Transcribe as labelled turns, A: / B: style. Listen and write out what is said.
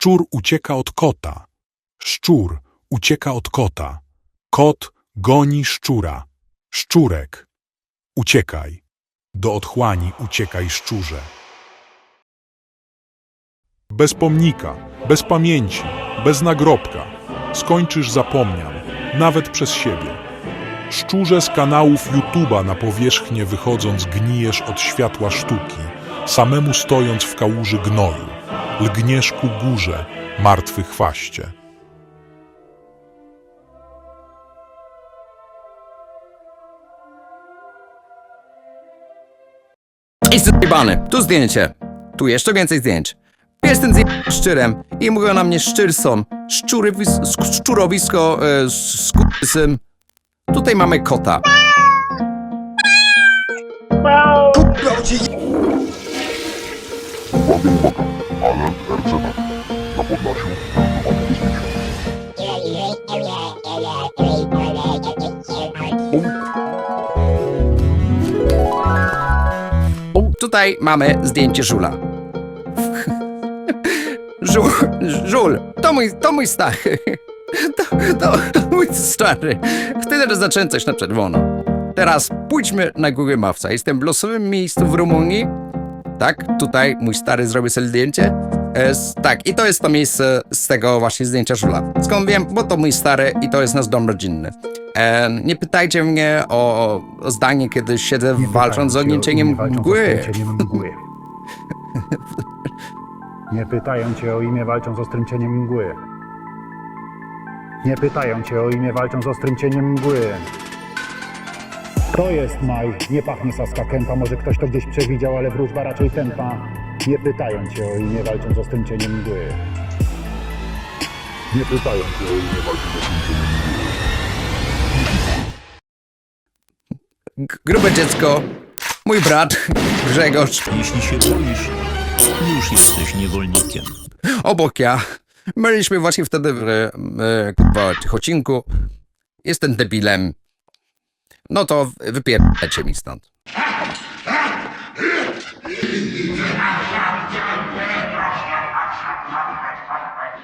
A: Szczur ucieka od kota. Szczur ucieka od kota. Kot goni szczura. Szczurek. Uciekaj. Do otchłani uciekaj szczurze. Bez pomnika, bez pamięci, bez nagrobka. Skończysz zapomnian, nawet przez siebie. Szczurze z kanałów YouTube'a na powierzchnię wychodząc gnijesz od światła sztuki, samemu stojąc w kałuży gnoju. Lgniesz ku górze, martwy chwaście.
B: I zjebany. Tu zdjęcie. Tu jeszcze więcej zdjęć. Jestem z szczyrem i mówią na mnie szczyrson. Szczurowis, sk- szczurowisko e, z skurwysym. Tutaj mamy kota. Tutaj mamy zdjęcie żula. Żul, żul, to mój, to mój stary. To, to, to mój stary. Teraz zacząć coś na czerwono. Teraz pójdźmy na Google Mapsa. Jestem w losowym miejscu w Rumunii. Tak, tutaj mój stary zrobił sobie zdjęcie. S- tak, i to jest to miejsce z tego właśnie zdjęcia żula. Skąd wiem? Bo to mój stary i to jest nasz dom rodzinny. E, nie pytajcie mnie o, o zdanie, kiedy siedzę walcząc z ognięciem mgły.
C: mgły. Nie pytają cię o imię, walczą z ostrym cieniem mgły. Nie pytają cię o imię, walczą z ostrym cieniem mgły. To jest maj, nie pachnie saska kępa, może ktoś to gdzieś przewidział, ale wróżba raczej tępa. Nie pytają cię o imię, walczą z ostrym cieniem mgły. Nie pytają cię o imię, walczą z ostrym cieniem mgły.
B: Grube dziecko, mój brat Grzegorz,
D: Jeśli się boisz, już jesteś niewolnikiem.
B: obok ja. Byliśmy właśnie wtedy w e, e, Cichocinku. Jestem debilem. No to wypierdajcie mi stąd. Thank you.